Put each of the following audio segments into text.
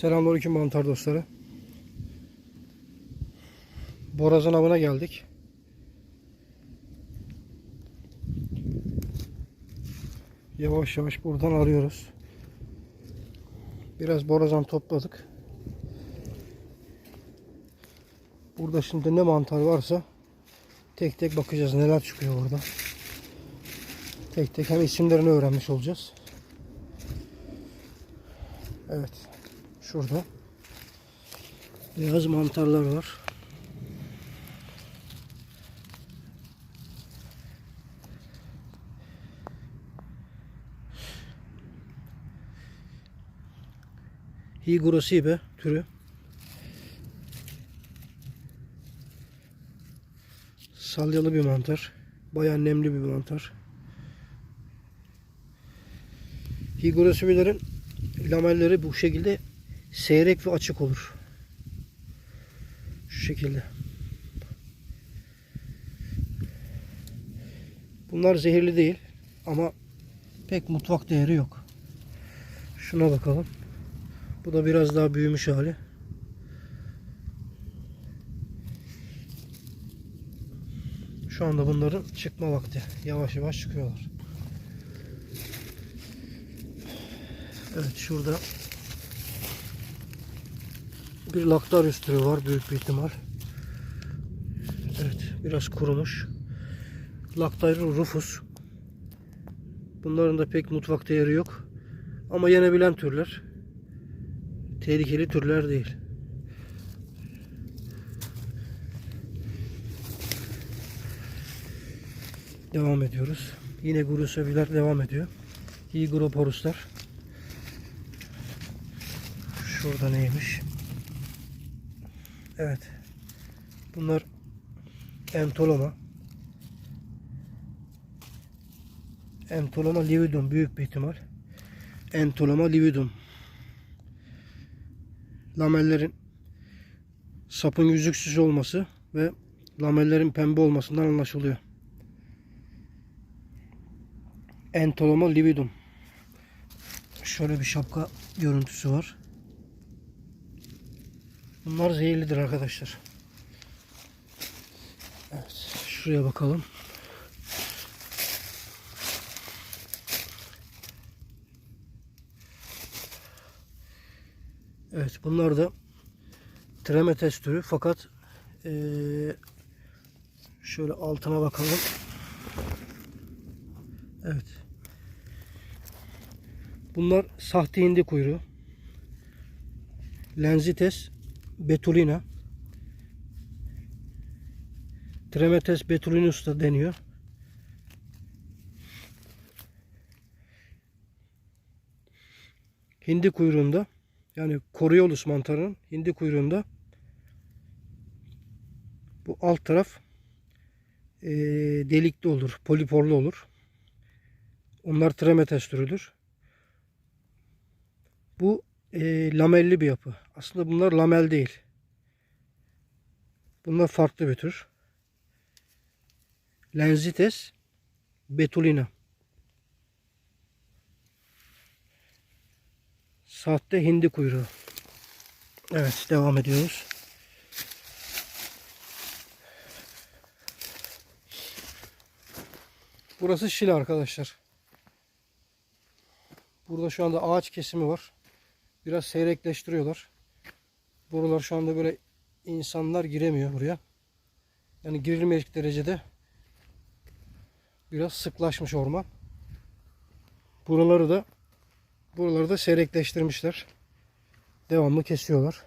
Selamünaleyküm mantar dostları. Borazan avına geldik. Yavaş yavaş buradan arıyoruz. Biraz borazan topladık. Burada şimdi ne mantar varsa tek tek bakacağız neler çıkıyor burada. Tek tek hem isimlerini öğrenmiş olacağız. Evet. Şurada beyaz mantarlar var. Higurosibe türü. Salyalı bir mantar. Bayağı nemli bir mantar. Higurosibelerin lamelleri bu şekilde seyrek ve açık olur. Şu şekilde. Bunlar zehirli değil ama pek mutfak değeri yok. Şuna bakalım. Bu da biraz daha büyümüş hali. Şu anda bunların çıkma vakti. Yavaş yavaş çıkıyorlar. Evet şurada bir laktarius türü var büyük bir ihtimal. Evet biraz kurumuş. Lactarius rufus. Bunların da pek mutfak değeri yok. Ama yenebilen türler. Tehlikeli türler değil. Devam ediyoruz. Yine guruseviler devam ediyor. Hygroporuslar. Şurada neymiş? Evet. Bunlar entoloma. Entoloma lividum büyük bir ihtimal. Entoloma lividum. Lamellerin sapın yüzüksüz olması ve lamellerin pembe olmasından anlaşılıyor. Entoloma lividum. Şöyle bir şapka görüntüsü var. Bunlar zehirlidir arkadaşlar. Evet, şuraya bakalım. Evet, bunlar da tremetes türü fakat eee, şöyle altına bakalım. Evet. Bunlar sahte hindi kuyruğu. Lenzites betulina. Tremetes betulinus da deniyor. Hindi kuyruğunda yani Coriolis mantarının hindi kuyruğunda bu alt taraf eee, delikli olur, poliporlu olur. Onlar tremetes türüdür. Bu eee, lamelli bir yapı. Aslında bunlar lamel değil. Bunlar farklı bir tür. Lenzites betulina. Sahte hindi kuyruğu. Evet devam ediyoruz. Burası Şile arkadaşlar. Burada şu anda ağaç kesimi var. Biraz seyrekleştiriyorlar. Buralar şu anda böyle insanlar giremiyor buraya. Yani girilmeyecek derecede biraz sıklaşmış orman. Buraları da buraları da seyrekleştirmişler. Devamlı kesiyorlar.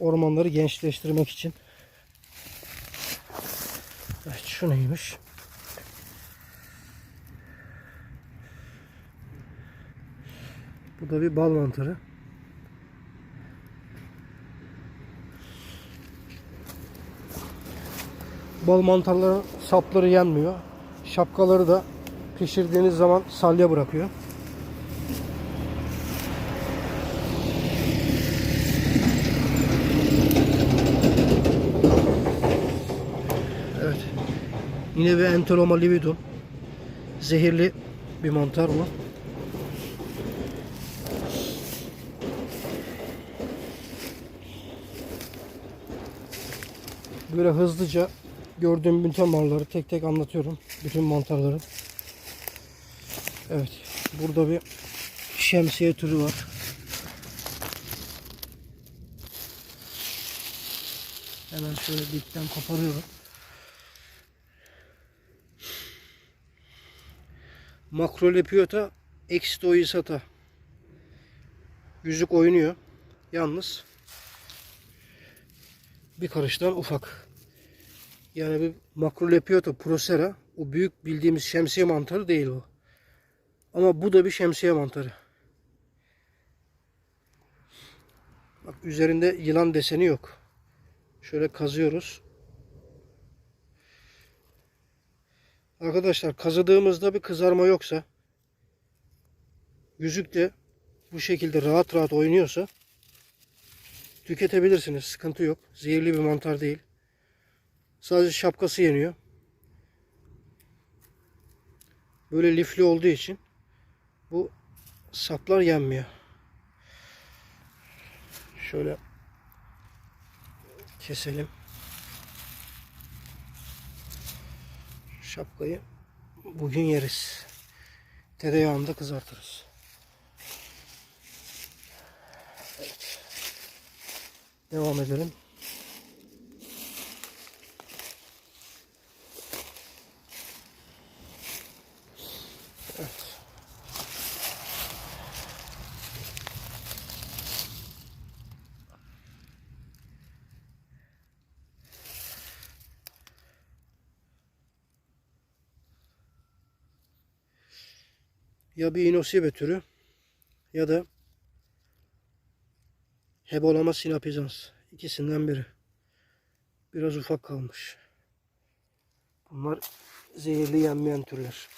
Ormanları gençleştirmek için. Evet şu neymiş? Bu da bir bal mantarı. Bal mantarların sapları yenmiyor. Şapkaları da pişirdiğiniz zaman salya bırakıyor. Evet. Yine bir Entoloma lividum. Zehirli bir mantar bu. Böyle hızlıca gördüğüm bütün malları tek tek anlatıyorum. Bütün mantarları. Evet. Burada bir şemsiye türü var. Hemen şöyle dipten koparıyorum. Makrolepiota extoisata. Yüzük oynuyor. Yalnız bir karıştan ufak. Yani bir Macrolepiota procera o büyük bildiğimiz şemsiye mantarı değil o. Ama bu da bir şemsiye mantarı. Bak üzerinde yılan deseni yok. Şöyle kazıyoruz. Arkadaşlar kazıdığımızda bir kızarma yoksa yüzük de bu şekilde rahat rahat oynuyorsa tüketebilirsiniz. Sıkıntı yok. Zehirli bir mantar değil. Sadece şapkası yeniyor. Böyle lifli olduğu için bu saplar yenmiyor. Şöyle keselim. Şapkayı bugün yeriz. Tereyağında kızartırız. Devam edelim. Evet. Ya bir inosibe türü ya da Hebolama sinapizans. İkisinden biri. Biraz ufak kalmış. Bunlar zehirli yenmeyen türler.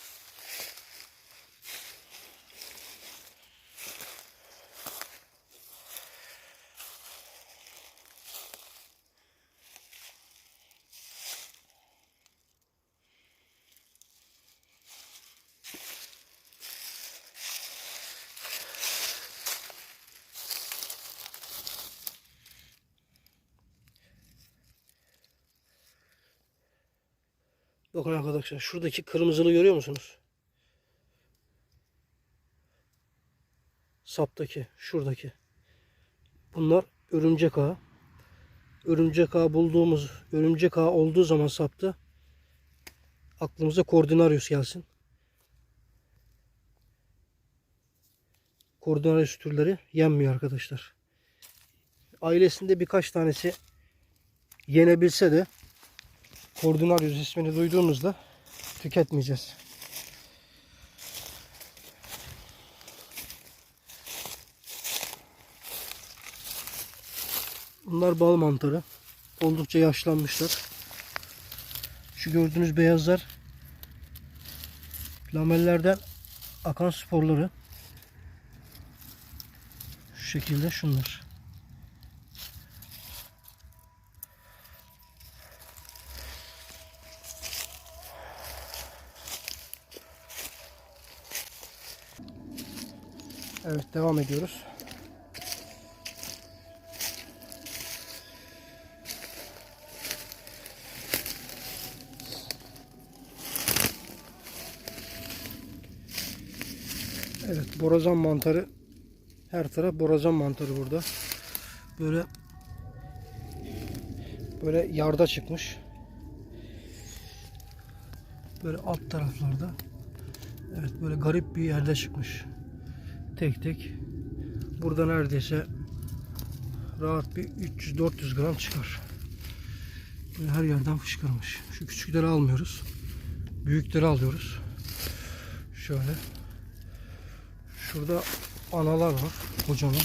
Bakın arkadaşlar şuradaki kırmızılı görüyor musunuz? Saptaki, şuradaki. Bunlar örümcek ağı. Örümcek ağı bulduğumuz, örümcek ağı olduğu zaman sapta aklımıza Cordinarius gelsin. Cordinarius türleri yenmiyor arkadaşlar. Ailesinde birkaç tanesi yenebilse de Cordinarius ismini duyduğumuzda tüketmeyeceğiz. Bunlar bal mantarı. Oldukça yaşlanmışlar. Şu gördüğünüz beyazlar lamellerden akan sporları. Şu şekilde şunlar. Evet devam ediyoruz. Evet borazan mantarı her taraf borazan mantarı burada. Böyle böyle yarda çıkmış. Böyle alt taraflarda evet böyle garip bir yerde çıkmış tek tek burada neredeyse rahat bir 300-400 gram çıkar. Böyle her yerden fışkırmış. Şu küçükleri almıyoruz. Büyükleri alıyoruz. Şöyle. Şurada analar var. Kocaman.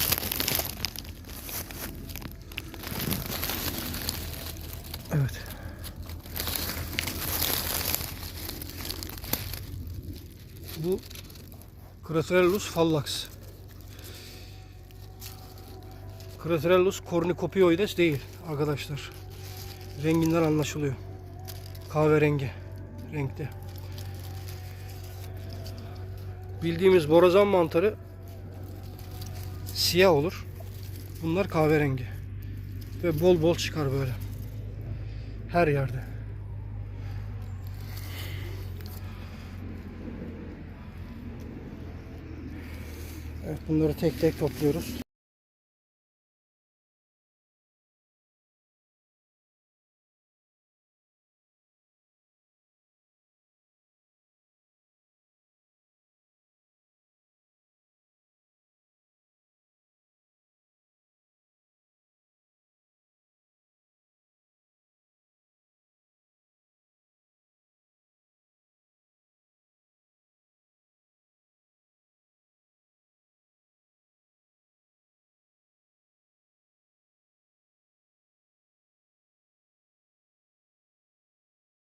Evet. Bu Craterellus fallax. Craterellus cornucopioides değil arkadaşlar. Renginden anlaşılıyor. Kahverengi renkte. Bildiğimiz borazan mantarı siyah olur. Bunlar kahverengi. Ve bol bol çıkar böyle. Her yerde. Evet bunları tek tek topluyoruz.